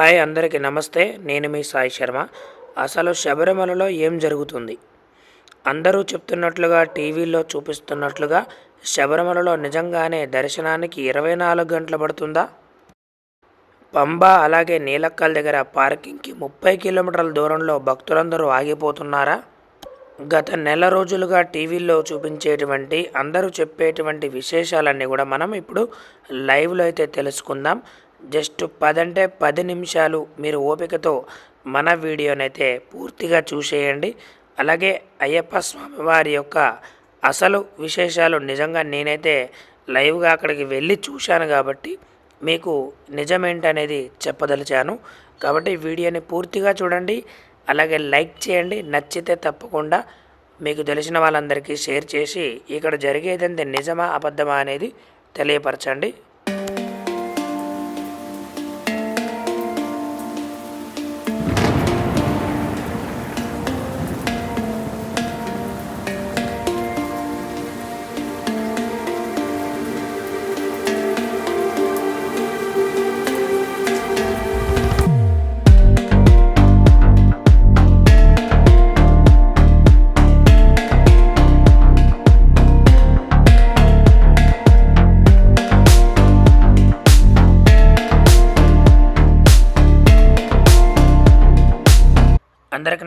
Hi అందరికీ నమస్తే నేను మీ సాయి శర్మ. అసలు శబరిమలలో ఏం జరుగుతుంది? అందరూ చెప్తున్నట్లుగా టీవీల్లో చూపిస్తున్నట్లుగా శబరిమలలో నిజంగానే దర్శనానికి ఇరవై నాలుగు గంటలు పడుతుందా? పంబ అలాగే నీలక్కల్ దగ్గర పార్కింగ్కి ముప్పై కిలోమీటర్ల దూరంలో భక్తులందరూ ఆగిపోతున్నారా? గత నెల రోజులుగా టీవీల్లో చూపించేటువంటి అందరూ చెప్పేటువంటి విశేషాలన్నీ కూడా మనం ఇప్పుడు లైవ్లో అయితే తెలుసుకుందాం. జస్ట్ పదంటే పది నిమిషాలు మీరు ఓపికతో మన వీడియోనైతే పూర్తిగా చూసేయండి. అలాగే అయ్యప్ప స్వామి వారి యొక్క అసలు విశేషాలు నిజంగా నేనైతే లైవ్గా అక్కడికి వెళ్ళి చూశాను కాబట్టి మీకు నిజమేంటనేది చెప్పదలిచాను. కాబట్టి వీడియోని పూర్తిగా చూడండి. అలాగే లైక్ చేయండి. నచ్చితే తప్పకుండా మీకు తెలిసిన వాళ్ళందరికీ షేర్ చేసి ఇక్కడ జరిగేదంతే నిజమా అబద్ధమా అనేది తెలియపరచండి.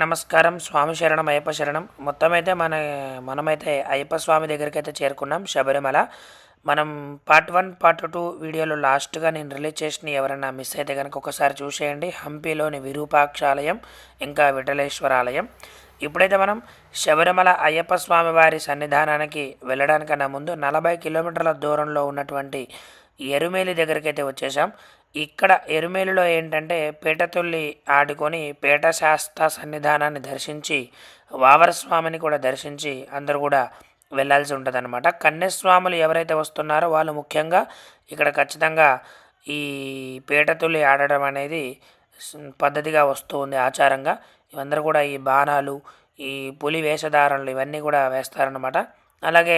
నమస్కారం. స్వామి శరణం అయ్యప్ప శరణం. మొత్తం అయితే మన మనమైతే అయ్యప్ప స్వామి దగ్గరికి అయితే చేరుకున్నాం శబరిమల. మనం పార్ట్ వన్ పార్ట్ టూ వీడియోలో లాస్ట్గా నేను రిలీజ్ చేసిన ఎవరైనా మిస్ అయితే కనుక ఒకసారి చూసేయండి. హంపీలోని విరూపాక్షాలయం ఇంకా విఠలేశ్వర ఆలయం ఇప్పుడైతే మనం శబరిమల అయ్యప్ప స్వామి వారి సన్నిధానానికి వెళ్ళడానికన్నా ముందు నలభై కిలోమీటర్ల దూరంలో ఉన్నటువంటి ఎరుమేలి దగ్గరికి అయితే వచ్చేసాం ఇక్కడ ఎరుమేలిలో ఏంటంటే పీటతుల్లి ఆడుకొని పీట శాస్త్ర సన్నిధానాన్ని దర్శించి వావరస్వామిని కూడా దర్శించి అందరూ కూడా వెళ్ళాల్సి ఉంటుంది అనమాట కన్యస్వాములు ఎవరైతే వస్తున్నారో వాళ్ళు ముఖ్యంగా ఇక్కడ ఖచ్చితంగా ఈ పీటతుల్లి ఆడడం అనేది పద్ధతిగా వస్తూ ఉంది ఆచారంగా. ఇవందరూ కూడా ఈ బాణాలు ఈ పులి వేషధారణలు ఇవన్నీ కూడా వేస్తారనమాట అలాగే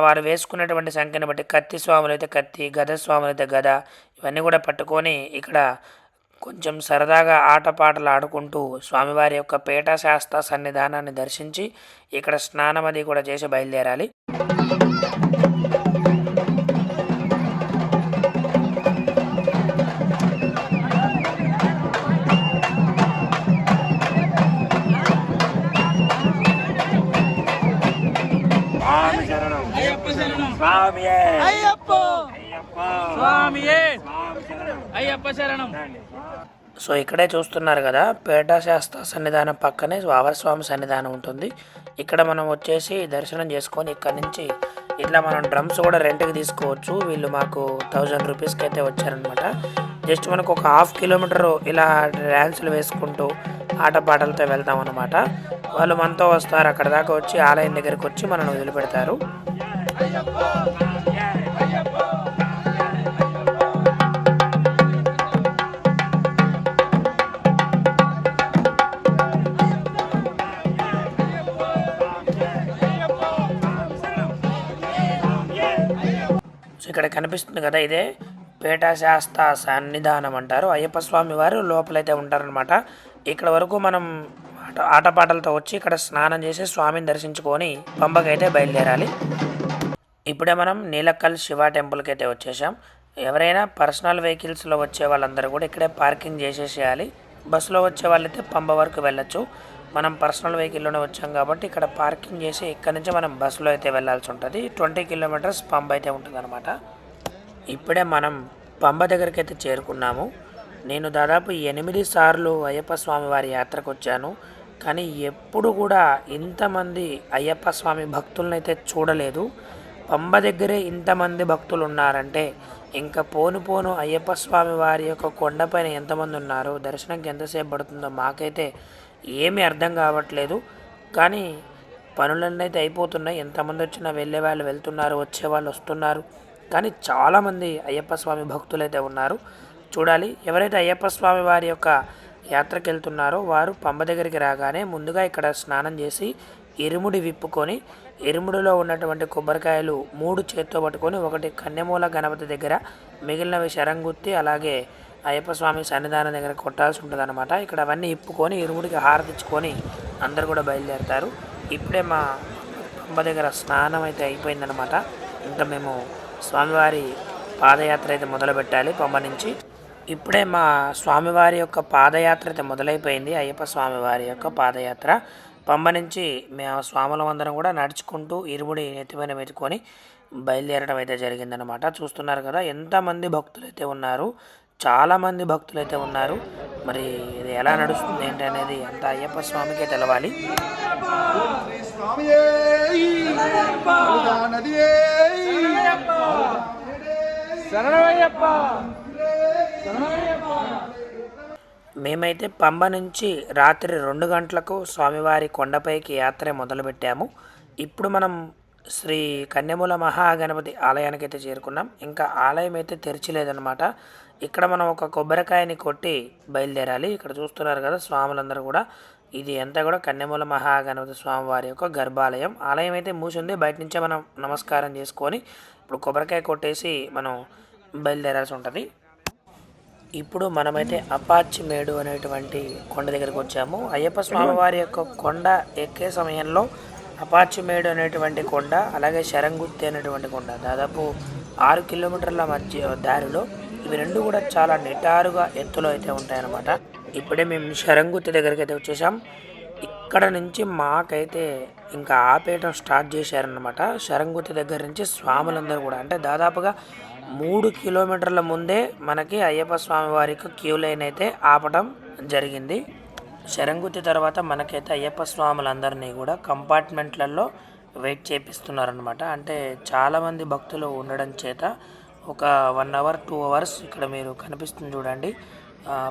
వారు వేసుకున్నటువంటి సంఖ్యను బట్టి కత్తి స్వాములు అయితే కత్తి గద స్వాములు అయితే గద ఇవన్నీ కూడా పట్టుకొని ఇక్కడ కొంచెం సరదాగా ఆటపాటలు ఆడుకుంటూ స్వామివారి యొక్క పేట శాస్త్ర సన్నిధానాన్ని దర్శించి ఇక్కడ స్నానం అది కూడా చేసి బయలుదేరాలి. సో ఇక్కడే చూస్తున్నారు కదా పేట శాస్త్ర సన్నిధానం పక్కనే వావరస్వామి సన్నిధానం ఉంటుంది. ఇక్కడ మనం వచ్చేసి దర్శనం చేసుకొని ఇక్కడ నుంచి ఇట్లా మనం డ్రమ్స్ కూడా రెంట్కి తీసుకోవచ్చు. వీళ్ళు మాకు థౌజండ్ రూపీస్కి అయితే వచ్చారనమాట జస్ట్ మనకు ఒక హాఫ్ కిలోమీటర్ ఇలా డ్యాన్సులు వేసుకుంటూ ఆటపాటలతో వెళ్తాం అనమాట వాళ్ళు మనతో వస్తారు అక్కడ దాకా వచ్చి ఆలయం దగ్గరికి వచ్చి మనల్ని వదిలిపెడతారు. కనిపిస్తుంది కదా ఇదే పేట సన్నిధానం అంటారు. అయ్యప్ప స్వామి వారు లోపలైతే ఉంటారనమాట ఇక్కడ వరకు మనం ఆట ఆటపాటలతో వచ్చి ఇక్కడ స్నానం చేసి స్వామిని దర్శించుకొని పంబకైతే బయలుదేరాలి. ఇప్పుడే మనం నీలక్కల్ శివ టెంపుల్కి అయితే వచ్చేసాం ఎవరైనా పర్సనల్ వెహికల్స్లో వచ్చే వాళ్ళందరూ కూడా ఇక్కడే పార్కింగ్ చేసేసేయాలి. బస్సులో వచ్చే వాళ్ళైతే పంబ వరకు వెళ్ళొచ్చు. మనం పర్సనల్ వెహికల్లోనే వచ్చాం కాబట్టి ఇక్కడ పార్కింగ్ చేసి ఇక్కడ నుంచి మనం బస్సులో అయితే వెళ్ళాల్సి ఉంటుంది. ట్వంటీ కిలోమీటర్స్ పంబ అయితే ఉంటుంది ఇప్పుడే మనం పంబ దగ్గరికి అయితే చేరుకున్నాము. నేను దాదాపు ఎనిమిది సార్లు అయ్యప్ప స్వామి వారి యాత్రకు వచ్చాను కానీ ఎప్పుడు కూడా ఇంతమంది అయ్యప్ప స్వామి భక్తులను అయితే చూడలేదు. పంబ దగ్గరే ఇంతమంది భక్తులు ఉన్నారంటే ఇంకా పోను పోను అయ్యప్ప స్వామి వారి యొక్క కొండపైన ఎంతమంది ఉన్నారో దర్శనంకి ఎంతసేపు పడుతుందో మాకైతే ఏమీ అర్థం కావట్లేదు. కానీ పనులన్నీ అయితే అయిపోతున్నాయి. ఎంతమంది వచ్చినా వెళ్ళే వాళ్ళు వెళ్తున్నారు వచ్చే వాళ్ళు వస్తున్నారు. కానీ చాలామంది అయ్యప్ప స్వామి భక్తులైతే ఉన్నారు. చూడాలి ఎవరైతే అయ్యప్ప స్వామి వారి యొక్క యాత్రకు వెళ్తున్నారో వారు పంబ దగ్గరికి రాగానే ముందుగా ఇక్కడ స్నానం చేసి ఇరుముడి విప్పుకొని ఇరుముడిలో ఉన్నటువంటి కొబ్బరికాయలు మూడు చేత్తో పట్టుకొని ఒకటి కన్యమూల గణపతి దగ్గర మిగిలినవి శరంగుత్తి అలాగే అయ్యప్ప స్వామి సన్నిధానం దగ్గర కొట్టాల్సి ఉంటుంది అనమాట ఇక్కడ అవన్నీ ఇప్పుకొని ఇరుముడికి హారతిచ్చుకొని అందరు కూడా బయలుదేరుతారు. ఇప్పుడే మా పంబ దగ్గర స్నానం అయితే అయిపోయిందనమాట ఇంకా మేము స్వామివారి పాదయాత్ర అయితే మొదలుపెట్టాలి పంబ నుంచి. ఇప్పుడే మా స్వామివారి యొక్క పాదయాత్ర అయితే మొదలైపోయింది. అయ్యప్ప స్వామివారి యొక్క పాదయాత్ర. పంబ నుంచి మేము స్వాములం అందరం కూడా నడుచుకుంటూ ఇరుముడి నెత్తిపైన మెతుకొని బయలుదేరడం అయితే జరిగిందనమాట చూస్తున్నారు కదా ఎంతమంది భక్తులు అయితే ఉన్నారు చాలామంది భక్తులు అయితే ఉన్నారు. మరి ఇది ఎలా నడుస్తుంది ఏంటి అనేది అంత అయ్యప్ప స్వామికే తెలవాలి. శరణమయ్యప్ప! మేమైతే పంబ నుంచి రాత్రి రెండు గంటలకు స్వామివారి కొండపైకి యాత్ర మొదలుపెట్టాము. ఇప్పుడు మనం శ్రీ కన్యమూల మహాగణపతి ఆలయానికి అయితే చేరుకున్నాం. ఇంకా ఆలయం అయితే తెరిచిలేదనమాట ఇక్కడ మనం ఒక కొబ్బరికాయని కొట్టి బయలుదేరాలి. ఇక్కడ చూస్తున్నారు కదా స్వాములందరూ కూడా. ఇది అంతా కూడా కన్యమూల మహాగణపతి స్వామి వారి యొక్క గర్భాలయం. ఆలయం అయితే మూసింది. బయట నుంచే మనం నమస్కారం చేసుకొని ఇప్పుడు కొబ్బరికాయ కొట్టేసి మనం బయలుదేరాల్సి ఉంటుంది. ఇప్పుడు మనమైతే అపాచి మేడు అనేటువంటి కొండ దగ్గరికి వచ్చాము. అయ్యప్ప స్వామి వారి యొక్క కొండ ఎక్కే సమయంలో అపాచి మేడు అనేటువంటి కొండ అలాగే శరంగుత్తి అనేటువంటి కొండ దాదాపు ఆరు కిలోమీటర్ల మధ్య దారిలో ఇవి రెండు కూడా చాలా నిటారుగా ఎత్తులో అయితే ఉంటాయన్నమాట. ఇప్పుడే మేము శరంగుత్తి దగ్గరికి అయితే వచ్చేసాం. అక్కడ నుంచి మాకైతే ఇంకా ఆపేయటం స్టార్ట్ చేశారనమాట శరంగుతి దగ్గర నుంచి స్వాములందరూ కూడా. అంటే దాదాపుగా మూడు కిలోమీటర్ల ముందే మనకి అయ్యప్ప స్వామి వారికి క్యూ లైన్ అయితే ఆపడం జరిగింది. శరంగుతి తర్వాత మనకైతే అయ్యప్ప స్వాములందరినీ కూడా కంపార్ట్మెంట్లలో వెయిట్ చేపిస్తున్నారనమాట అంటే చాలామంది భక్తులు ఉండడం చేత ఒక వన్ అవర్ టూ అవర్స్ ఇక్కడ మీరు కనిపిస్తుంది చూడండి.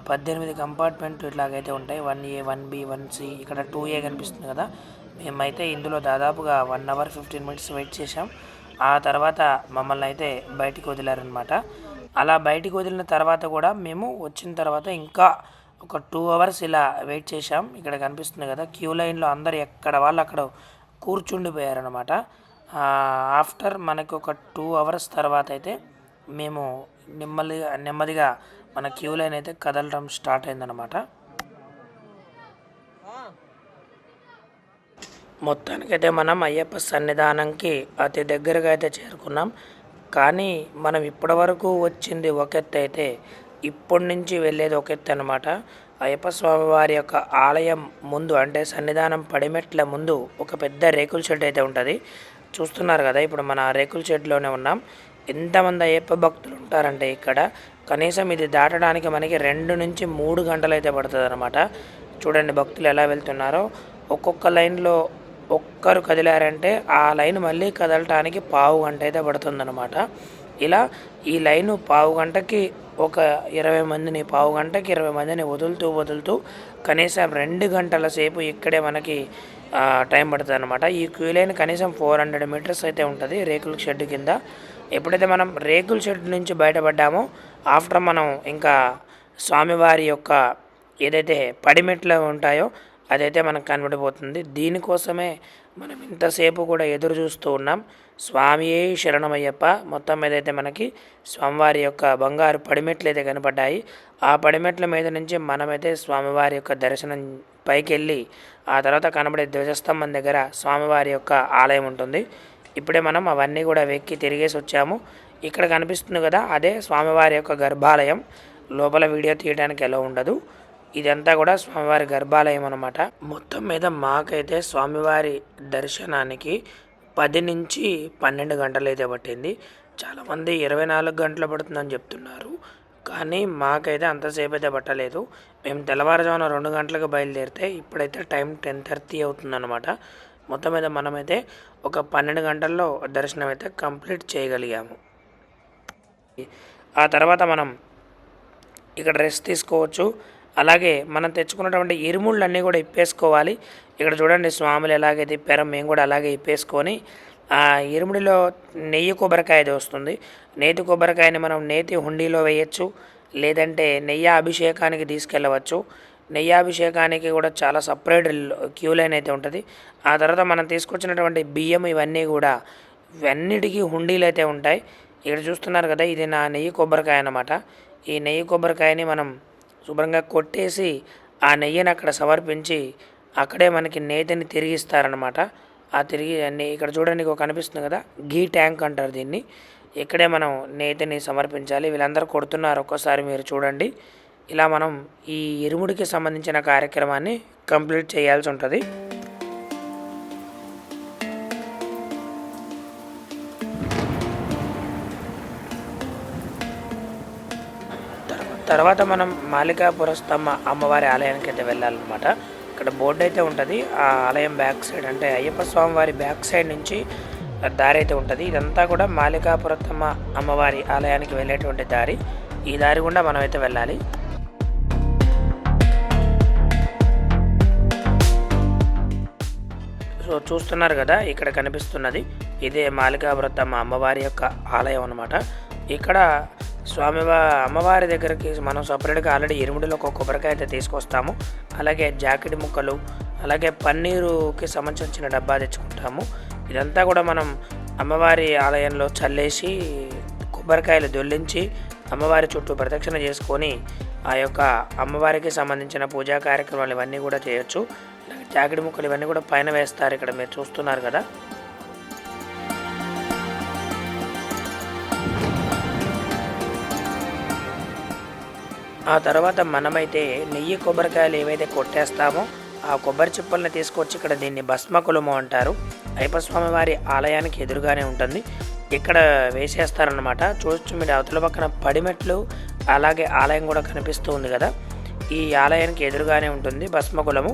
పద్దెనిమిది కంపార్ట్మెంట్ ఇట్లాగైతే ఉంటాయి. One A one B one C ఇక్కడ టూ ఏ కనిపిస్తుంది కదా. మేమైతే ఇందులో దాదాపుగా one hour fifteen minutes wait చేసాం ఆ తర్వాత మమ్మల్ని అయితే బయటికి వదిలారనమాట అలా బయటికి వదిలిన తర్వాత కూడా మేము వచ్చిన తర్వాత ఇంకా ఒక టూ అవర్స్ ఇలా వెయిట్ చేసాం ఇక్కడ కనిపిస్తుంది కదా క్యూ లైన్లో అందరు ఎక్కడ వాళ్ళు అక్కడ కూర్చుండిపోయారనమాట ఆఫ్టర్ మనకు ఒక టూ అవర్స్ తర్వాత అయితే మేము నెమ్మదిగా నెమ్మదిగా మన క్యూ లైన్ అయితే కదలడం స్టార్ట్ అయిందనమాట మొత్తానికైతే మనం అయ్యప్ప సన్నిధానంకి అతి దగ్గరగా అయితే చేరుకున్నాం. కానీ మనం ఇప్పటివరకు వచ్చింది ఒక ఎత్తు అయితే ఇప్పటి నుంచి వెళ్ళేది ఒక ఎత్తు అనమాట అయ్యప్ప స్వామి వారి యొక్క ఆలయం ముందు అంటే సన్నిధానం పడిమెట్ల ముందు ఒక పెద్ద రేకుల షెడ్ అయితే ఉంటుంది. చూస్తున్నారు కదా ఇప్పుడు మన రేకుల షెడ్లోనే ఉన్నాం. ఎంతమంది అయ్యప్ప భక్తులు ఉంటారంటే ఇక్కడ కనీసం ఇది దాటడానికి మనకి రెండు నుంచి మూడు గంటలు అయితే పడుతుంది అనమాట చూడండి భక్తులు ఎలా వెళ్తున్నారో. ఒక్కొక్క లైన్లో ఒక్కరు కదిలారంటే ఆ లైన్ మళ్ళీ కదలటానికి పావు గంట అయితే పడుతుందన్నమాట. ఇలా ఈ లైను పావు గంటకి ఒక ఇరవై మందిని పావు గంటకి ఇరవై మందిని వదులుతూ వదులుతూ కనీసం రెండు గంటల సేపు ఇక్కడే మనకి టైం పడుతుంది అనమాట ఈ క్యూ లైన్ కనీసం ఫోర్ హండ్రెడ్ మీటర్స్ అయితే ఉంటుంది రేకుల షెడ్ కింద. ఎప్పుడైతే మనం రేకుల షెడ్ నుంచి బయటపడ్డామో ఆఫ్టర్ మనం ఇంకా స్వామివారి యొక్క ఏదైతే పడిమెట్లు ఉంటాయో అదైతే మనకు కనబడిపోతుంది. దీనికోసమే మనం ఇంతసేపు కూడా ఎదురు చూస్తూ ఉన్నాం. స్వామియే శరణమయ్యప్ప. మొత్తం మీద అయితే మనకి స్వామివారి యొక్క బంగారు పడిమెట్లు అయితే కనపడ్డాయి. ఆ పడిమెట్ల మీద నుంచి మనమైతే స్వామివారి యొక్క దర్శనం పైకి వెళ్ళి ఆ తర్వాత కనబడే ధ్వజస్తంభం దగ్గర స్వామివారి యొక్క ఆలయం ఉంటుంది. ఇప్పుడే మనం అవన్నీ కూడా వెక్కి తిరిగేసి వచ్చాము. ఇక్కడ కనిపిస్తుంది కదా అదే స్వామివారి యొక్క గర్భాలయం. లోపల వీడియో తీయడానికి ఎలా ఉండదు. ఇదంతా కూడా స్వామివారి గర్భాలయం అనమాట మొత్తం మీద మాకైతే స్వామివారి దర్శనానికి పది నుంచి పన్నెండు గంటలు అయితే పట్టింది. చాలామంది ఇరవై నాలుగు గంటలు పడుతుందని చెప్తున్నారు. కానీ మాకైతే అంతసేపు అయితే పట్టలేదు. మేము తెల్లవారుజామున రెండు గంటలకు బయలుదేరితే ఇప్పుడైతే టైం టెన్ థర్టీ అవుతుందన్నమాట. మొత్తం మీద మనమైతే ఒక పన్నెండు గంటల్లో దర్శనం అయితే కంప్లీట్ చేయగలిగాము. ఆ తర్వాత మనం ఇక్కడ రెస్ట్ తీసుకోవచ్చు. అలాగే మనం తెచ్చుకున్నటువంటి ఇరుముళ్ళన్నీ కూడా ఇప్పేసుకోవాలి. ఇక్కడ చూడండి స్వాములు ఎలాగైతే పెరం మేము కూడా అలాగే ఇప్పేసుకొని ఆ ఇరుముడిలో నెయ్యి కొబ్బరికాయ వస్తుంది. నేతి కొబ్బరికాయని మనం నేతి హుండీలో వేయచ్చు లేదంటే నెయ్యి అభిషేకానికి తీసుకెళ్ళవచ్చు. నెయ్యి అభిషేకానికి కూడా చాలా సపరేట్ క్యూ లైన్ అయితే ఉంటుంది. ఆ తర్వాత మనం తీసుకొచ్చినటువంటి బియ్యం ఇవన్నీ కూడా ఇవన్నిటికీ హుండీలు అయితే ఉంటాయి. ఇక్కడ చూస్తున్నారు కదా ఇది నా నెయ్యి కొబ్బరికాయ అన్నమాట. ఈ నెయ్యి కొబ్బరికాయని మనం శుభ్రంగా కొట్టేసి ఆ నెయ్యిని అక్కడ సమర్పించి అక్కడే మనకి నేతిని తిరిగిస్తారనమాట ఆ తిరిగి అన్ని ఇక్కడ చూడండి ఒక కనిపిస్తుంది కదా గీ ట్యాంక్ అంటారు దీన్ని. ఇక్కడే మనం నేతిని సమర్పించాలి. వీళ్ళందరూ కొడుతున్నారు ఒక్కోసారి మీరు చూడండి. ఇలా మనం ఈ ఇరుముడికి సంబంధించిన కార్యక్రమాన్ని కంప్లీట్ చేయాల్సి ఉంటుంది. తర్వాత మనం మాలికాపురస్తమ్మ అమ్మవారి ఆలయానికి అయితే వెళ్ళాలన్నమాట. ఇక్కడ బోర్డు అయితే ఉంటుంది. ఆ ఆలయం బ్యాక్ సైడ్ అంటే అయ్యప్ప స్వామి వారి బ్యాక్ సైడ్ నుంచి దారి అయితే ఉంటుంది. ఇదంతా కూడా మాలికాపురతమ్మ అమ్మవారి ఆలయానికి వెళ్ళేటువంటి దారి. ఈ దారి గుండా మనం అయితే వెళ్ళాలి. సో చూస్తున్నారు కదా ఇక్కడ కనిపిస్తున్నది. ఇదే మాలికావ్రతమ్మ అమ్మవారి యొక్క ఆలయం అన్నమాట. ఇక్కడ స్వామి అమ్మవారి దగ్గరికి మనం సపరేట్గా ఆల్రెడీ ఎరుముడిలో ఒక కొబ్బరికాయ అయితే తీసుకొస్తాము. అలాగే జాకెట్ ముక్కలు అలాగే పన్నీరుకి సంబంధించిన డబ్బా తెచ్చుకుంటాము. ఇదంతా కూడా మనం అమ్మవారి ఆలయంలో చల్లేసి కొబ్బరికాయలు దొల్లించి అమ్మవారి చుట్టూ ప్రదక్షిణ చేసుకొని ఆ యొక్క అమ్మవారికి సంబంధించిన పూజా కార్యక్రమాలు ఇవన్నీ కూడా చేయొచ్చు. జాకెట్ ముక్కలు ఇవన్నీ కూడా పైన వేస్తారు ఇక్కడ మీరు చూస్తున్నారు కదా. ఆ తర్వాత మనమైతే నెయ్యి కొబ్బరికాయలు ఏవైతే కొట్టేస్తామో ఆ కొబ్బరి చిప్పల్ని తీసుకొచ్చి ఇక్కడ దీన్ని భస్మకులము అంటారు. అయ్యప్పస్వామి వారి ఆలయానికి ఎదురుగానే ఉంటుంది. ఇక్కడ వేసేస్తారనమాట చూడొచ్చు మీరు అవతల పక్కన పడిమెట్లు అలాగే ఆలయం కూడా కనిపిస్తూ ఉంది కదా. ఈ ఆలయానికి ఎదురుగానే ఉంటుంది భస్మకులము.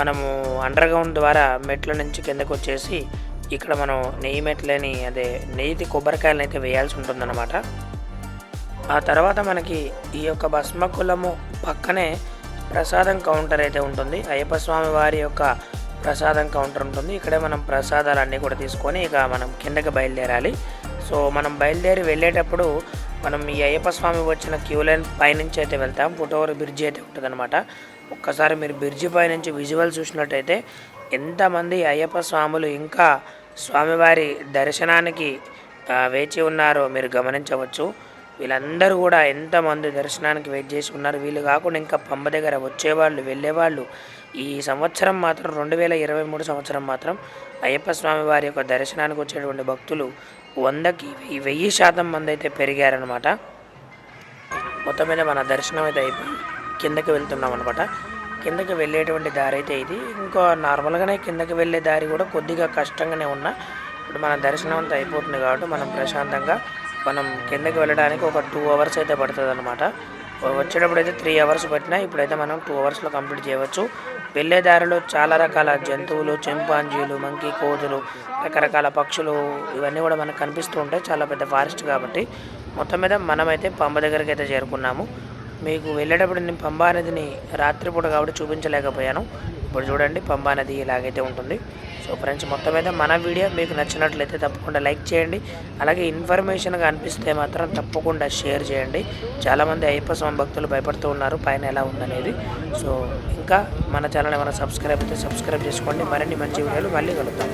మనము అండర్ గ్రౌండ్ ద్వారా మెట్ల నుంచి కిందకు వచ్చేసి ఇక్కడ మనం నెయ్యి మెట్లని అదే నెయ్యి కొబ్బరికాయలను అయితే వేయాల్సి ఉంటుందన్నమాట. ఆ తర్వాత మనకి ఈ యొక్క భస్మకులము పక్కనే ప్రసాదం కౌంటర్ అయితే ఉంటుంది. అయ్యప్ప స్వామి వారి యొక్క ప్రసాదం కౌంటర్ ఉంటుంది. ఇక్కడే మనం ప్రసాదాలు అన్నీ కూడా తీసుకొని ఇక మనం కిందకి బయలుదేరాలి. సో మనం బయలుదేరి వెళ్ళేటప్పుడు మనం ఈ అయ్యప్ప స్వామి వచ్చిన క్యూ లైన్ పైనుంచి అయితే వెళ్తాం. ఫుటోవర్ బ్రిడ్జి అయితే ఉంటుందన్నమాట. ఒక్కసారి మీరు బ్రిడ్జి పైనుంచి విజువల్ చూసినట్టయితే ఎంతమంది అయ్యప్ప స్వాములు ఇంకా స్వామివారి దర్శనానికి వేచి ఉన్నారో మీరు గమనించవచ్చు. వీళ్ళందరూ కూడా ఎంతమంది దర్శనానికి వెయిట్ చేసి ఉన్నారు వీళ్ళు కాకుండా ఇంకా పంబ దగ్గర వచ్చేవాళ్ళు వెళ్ళేవాళ్ళు. ఈ సంవత్సరం మాత్రం రెండు వేల ఇరవై మూడు సంవత్సరం మాత్రం అయ్యప్ప స్వామి వారి యొక్క దర్శనానికి వచ్చేటువంటి భక్తులు వందకి వెయ్యి- వెయ్యి శాతం మంది అయితే పెరిగారనమాట మొత్తం మీద మన దర్శనం అయితే అయిపోయి కిందకి వెళ్తున్నాం అనమాట కిందకి వెళ్ళేటువంటి దారి అయితే ఇది. ఇంకో నార్మల్గానే కిందకి వెళ్ళే దారి కూడా కొద్దిగా కష్టంగానే ఉన్నా. ఇప్పుడు మన దర్శనం అంతా అయిపోతుంది కాబట్టి మనం ప్రశాంతంగా మనం కిందకి వెళ్ళడానికి ఒక టూ అవర్స్ అయితే పడుతుంది అనమాట వచ్చేటప్పుడు అయితే త్రీ అవర్స్ పట్టినా ఇప్పుడైతే మనం టూ అవర్స్లో కంప్లీట్ చేయవచ్చు. వెళ్ళే దారిలో చాలా రకాల జంతువులు చెంపాంజీలు మంకీ కోతులు రకరకాల పక్షులు ఇవన్నీ కూడా మనకు కనిపిస్తూ ఉంటాయి. చాలా పెద్ద ఫారెస్ట్ కాబట్టి మొత్తం మీద మనమైతే పంబ దగ్గరికి అయితే చేరుకున్నాము. మీకు వెళ్ళేటప్పుడు నేను పంబా నదిని రాత్రిపూట కాబట్టి చూపించలేకపోయాను. ఇప్పుడు చూడండి పంబా నది ఇలాగైతే ఉంటుంది. సో ఫ్రెండ్స్ మొత్తం మీద మన వీడియో మీకు నచ్చినట్లయితే తప్పకుండా లైక్ చేయండి. అలాగే ఇన్ఫర్మేషన్గా అనిపిస్తే మాత్రం తప్పకుండా షేర్ చేయండి. చాలామంది అయ్యప్ప స్వామి భక్తులు భయపడుతూ ఉన్నారు పైన ఎలా ఉందనేది. సో ఇంకా మన ఛానల్ ఏమైనా సబ్స్క్రైబ్ అయితే సబ్స్క్రైబ్ చేసుకోండి. మరిన్ని మంచి వీడియోలు మళ్ళీ కలుగుతాం